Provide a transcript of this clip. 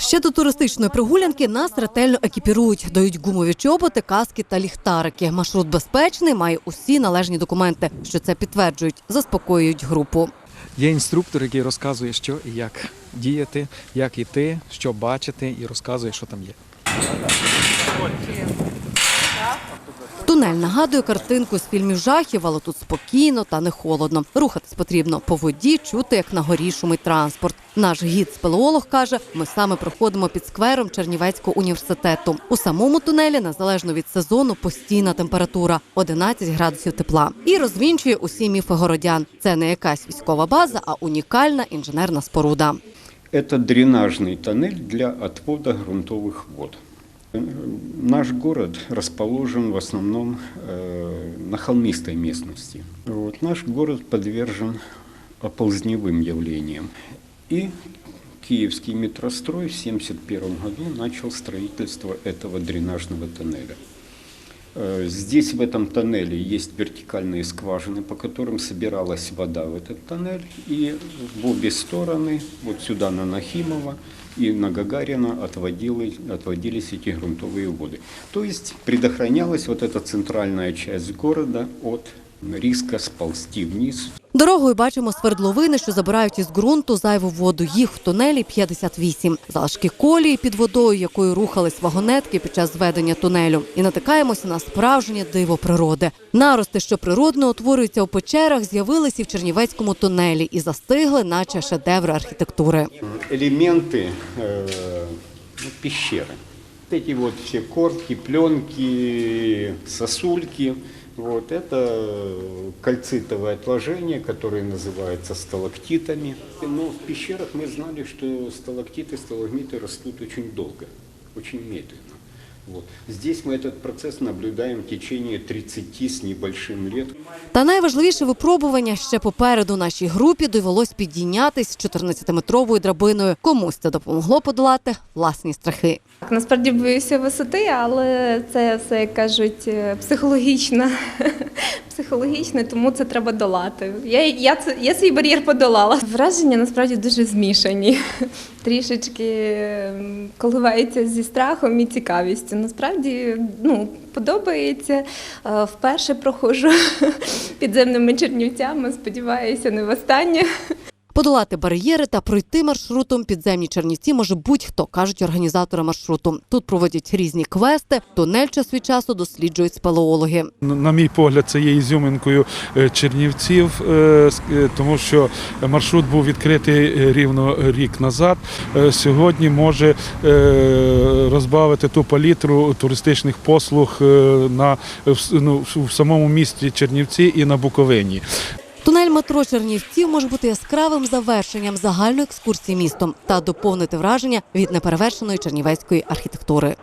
Ще до туристичної прогулянки нас ретельно екіпірують, дають гумові чоботи, каски та ліхтарики. Маршрут безпечний, має усі належні документи, що це підтверджують, заспокоюють групу. Є інструктор, який розказує, що і як діяти, як йти, що бачити, і розказує, що там є. Тунель нагадує картинку з фільмів жахів, але тут спокійно та не холодно. Рухатись потрібно по воді, чути, як на горі шумить транспорт. Наш гід спелеолог каже, ми саме проходимо під сквером Чернівецького університету. У самому тунелі, незалежно від сезону, постійна температура 11 градусів тепла. І розвінчує усі міфи городян. Це не якась військова база, а унікальна інженерна споруда. Это дренажный тоннель для отвода грунтовых вод. Наш город расположен в основном э, на холмистой местности. Вот, наш город подвержен оползневым явлениям. И Киевский метрострой в 1971 году начал строительство этого дренажного тоннеля. Э, Здесь, в этом тоннеле, есть вертикальные скважины, по которым собиралась вода в этот тоннель. И в обе стороны, вот сюда на Нахимова и на Гагарина, отводили, отводились эти грунтовые воды. То есть предохранялась вот эта центральная часть города от риска сползти вниз Дорогою бачимо свердловини, що забирають із ґрунту зайву воду. Їх в тунелі 58. Залишки колії під водою, якою рухались вагонетки під час зведення тунелю. І натикаємося на справжнє диво природи. Нарости, що природно утворюються у печерах, з'явилися і в Чернівецькому тунелі і застигли, наче шедеври архітектури. элементы э, ну, пещеры. Вот Эти вот все корки, пленки, сосульки, вот это кальцитовое отложение, которое называется сталактитами. Но в пещерах мы знали, что сталактиты, сталагмиты растут очень долго, очень медленно. Вот. Здесь мы этот процесс наблюдаем в течение 30 с небольшим лет. Та найважливіше випробування ще попереду нашій групі довелось підійнятись 14-метровою драбиною. Комусь це допомогло подолати власні страхи. Насправді боюся висоти, але це все як кажуть е, психологічно. психологічно, тому це треба долати. Я, я, це, я свій бар'єр подолала. Враження насправді дуже змішані. Трішечки ем, коливаються зі страхом і цікавістю. Насправді ну, подобається. Е, Вперше проходжу підземними чернівцями. Сподіваюся, не востаннє. Подолати бар'єри та пройти маршрутом підземні Чернівці може будь-хто, кажуть організатори маршруту. Тут проводять різні квести, тунель час від часу досліджують спелеологи. На мій погляд, це є ізюминкою е, Чернівців, е, е, тому що маршрут був відкритий рівно рік назад. Сьогодні може розбавити ту палітру туристичних послуг на ну, в самому місті Чернівці і на Буковині. Тунель метро Чернівців може бути яскравим завершенням загальної екскурсії містом та доповнити враження від неперевершеної чернівецької архітектури.